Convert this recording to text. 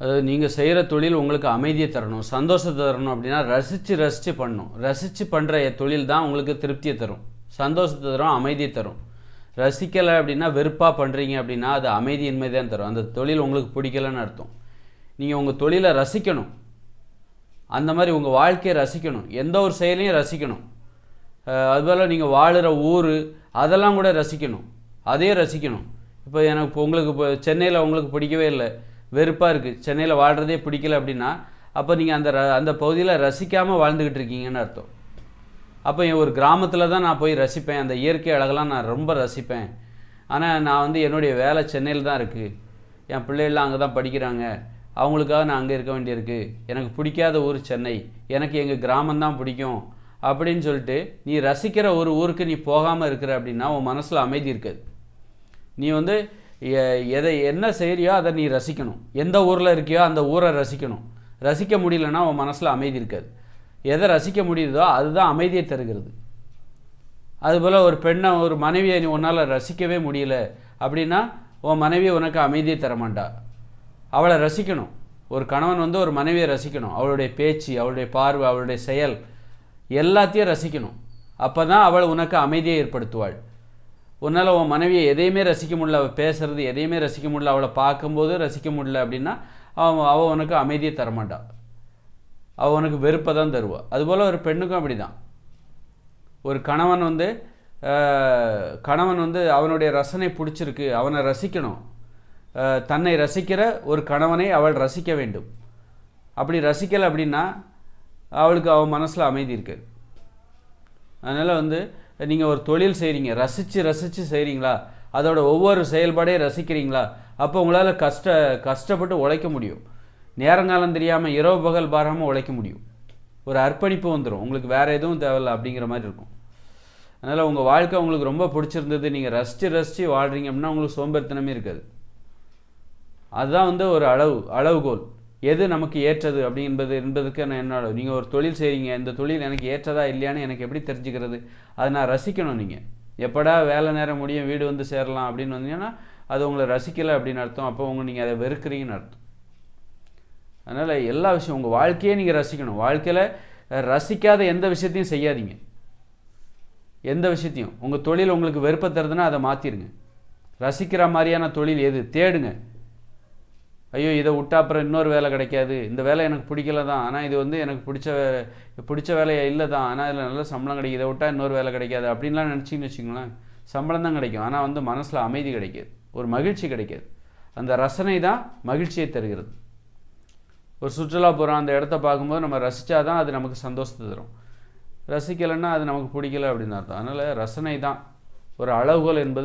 அதாவது நீங்கள் செய்கிற தொழில் உங்களுக்கு அமைதியை தரணும் சந்தோஷத்தை தரணும் அப்படின்னா ரசித்து ரசித்து பண்ணணும் ரசித்து பண்ணுற தொழில் தான் உங்களுக்கு திருப்தியை தரும். சந்தோஷத்தை தரும் அமைதியை தரும். ரசிக்கலை அப்படின்னா வெறுப்பாக பண்ணுறீங்க அப்படின்னா அது அமைதியின்மை தான் தரும். அந்த தொழில் உங்களுக்கு பிடிக்கலன்னு அர்த்தம். நீங்கள் உங்கள் தொழிலை ரசிக்கணும். அந்த மாதிரி உங்கள் வாழ்க்கையை ரசிக்கணும். எந்த ஒரு செயலையும் ரசிக்கணும். அதுபோல் நீங்கள் வாழ்கிற ஊர் அதெல்லாம் கூட ரசிக்கணும். அதையும் ரசிக்கணும். இப்போ எனக்கு இப்போ உங்களுக்கு இப்போ சென்னையில் உங்களுக்கு பிடிக்கவே இல்லை. வெறுப்பாக இருக்குது சென்னையில் வாழ்கிறதே பிடிக்கல அப்படின்னா அப்போ நீங்கள் அந்த ர அந்த பகுதியில் ரசிக்காமல் வாழ்ந்துக்கிட்டு இருக்கீங்கன்னு அர்த்தம். அப்போ என் ஒரு கிராமத்தில் தான் நான் போய் ரசிப்பேன். அந்த இயற்கை அழகெல்லாம் நான் ரொம்ப ரசிப்பேன். ஆனால் நான் வந்து என்னுடைய வேலை சென்னையில் தான் இருக்குது என் பிள்ளைகள்லாம் அங்கே தான் படிக்கிறாங்க. அவங்களுக்காக நான் அங்கே இருக்க வேண்டியிருக்கு. எனக்கு பிடிக்காத ஊர் சென்னை. எனக்கு எங்கள் கிராமந்தான் பிடிக்கும். அப்படின்னு சொல்லிட்டு நீ ரசிக்கிற ஒரு ஊருக்கு நீ போகாமல் இருக்கிற அப்படின்னா உன் மனசில் அமைதி இருக்காது. நீ வந்து எதை என்ன செய்கிறியோ அதை நீ ரசிக்கணும். எந்த ஊரில் இருக்கியோ அந்த ஊரை ரசிக்கணும். ரசிக்க முடியலன்னா உன் மனசில் அமைதி இருக்காது. எதை ரசிக்க முடியுதோ அதுதான் அமைதியை தருகிறது. அதுபோல் ஒரு பெண்ணை ஒரு மனைவியை நீ உன்னால் ரசிக்கவே முடியல அப்படின்னா உன் மனைவி உனக்கு அமைதியை தரமாட்டா. அவளை ரசிக்கணும். ஒரு கணவன் வந்து ஒரு மனைவியை ரசிக்கணும். அவளுடைய பேச்சு அவளுடைய பார்வை அவளுடைய செயல் எல்லாத்தையும் ரசிக்கணும். அப்போ தான் அவள் உனக்கு அமைதியை ஏற்படுத்துவாள். உன்னால் உன் மனைவியை எதையுமே ரசிக்க முடியல அவள் பேசுறது எதையுமே ரசிக்க முடியல அவளை பார்க்கும்போது ரசிக்க முடியல அப்படின்னா அவன் அவள் உனக்கு அமைதியை தரமாட்டாள் அவள் உனக்கு வெறுப்பை தான் தருவாள் அதுபோல் ஒரு பெண்ணுக்கும் அப்படி தான் ஒரு கணவன் வந்து கணவன் வந்து அவனுடைய ரசனை பிடிச்சிருக்கு அவனை ரசிக்கணும். தன்னை ரசிக்கிற ஒரு கணவனை அவள் ரசிக்க வேண்டும். அப்படி ரசிக்கலை அப்படின்னா அவளுக்கு அவன் மனசில் அமைதி இருக்காது அதனால் வந்து நீங்கள் ஒரு தொழில் செய்கிறீங்க ரசித்து ரசித்து செய்கிறீங்களா அதோட ஒவ்வொரு செயல்பாடையும் ரசிக்கிறீங்களா? அப்போ உங்களால் கஷ்ட கஷ்டப்பட்டு உழைக்க முடியும். நேரங்காலம் தெரியாமல் இரவு பகல் பாராமல் உழைக்க முடியும். ஒரு அர்ப்பணிப்பு வந்துடும் உங்களுக்கு வேறு எதுவும் தேவையில்ல அப்படிங்கிற மாதிரி இருக்கும். அதனால் உங்கள் வாழ்க்கை உங்களுக்கு ரொம்ப பிடிச்சிருந்தது. நீங்கள் ரசித்து ரசித்து வாழ்கிறீங்க அப்படின்னா உங்களுக்கு சோம்பேறித்தனமே இருக்காது. அதுதான் வந்து ஒரு அளவு அளவுகோல். எது நமக்கு ஏற்றது அப்படி என்பது என்பதுக்கு நான் என்னோட நீங்கள் ஒரு தொழில் செய்கிறீங்க இந்த தொழில் எனக்கு ஏற்றதா இல்லையான்னு எனக்கு எப்படி தெரிஞ்சுக்கிறது? அதை நான் ரசிக்கணும் நீங்கள் எப்படா வேலை நேரம் முடியும் வீடு வந்து சேரலாம் அப்படின்னு வந்தீங்கன்னா அது உங்களை ரசிக்கலை அப்படின்னு அர்த்தம். அப்போ உங்கள் நீங்கள் அதை வெறுக்கிறீங்கன்னு அர்த்தம். அதனால் எல்லா விஷயம் உங்கள் வாழ்க்கையே நீங்கள் ரசிக்கணும். வாழ்க்கையில் ரசிக்காத எந்த விஷயத்தையும் செய்யாதீங்க. எந்த விஷயத்தையும். உங்கள் தொழில் உங்களுக்கு வெறுப்பை தருதுன்னா அதை மாற்றிடுங்க ரசிக்கிற மாதிரியான தொழில் எது? தேடுங்க. ஐயோ இதை விட்டா அப்புறம் இன்னொரு வேலை கிடைக்காது. இந்த வேலை எனக்கு பிடிக்கல தான். ஆனால் இது வந்து எனக்கு பிடிச்ச வேலை பிடிச்ச வேலையை இல்லை தான். ஆனால் இதில் நல்ல சம்பளம் கிடைக்கும் இதை விட்டா இன்னொரு வேலை கிடைக்காது. அப்படின்லாம் நினச்சிங்கன்னு வச்சுங்களேன் சம்பளம் தான் கிடைக்கும். ஆனால் வந்து மனசில் அமைதி கிடைக்காது. ஒரு மகிழ்ச்சி கிடைக்காது. அந்த ரசனை தான் மகிழ்ச்சியை தருகிறது. ஒரு சுற்றுலா போகிறோம் அந்த இடத்த பார்க்கும்போது நம்ம ரசித்தா தான் அது நமக்கு சந்தோஷத்தை தரும். ரசிக்கலைன்னா அது நமக்கு பிடிக்கல அப்படின்னு அர்த்தம் அதனால் ரசனை தான். ஒரு அளவுகோல் என்பது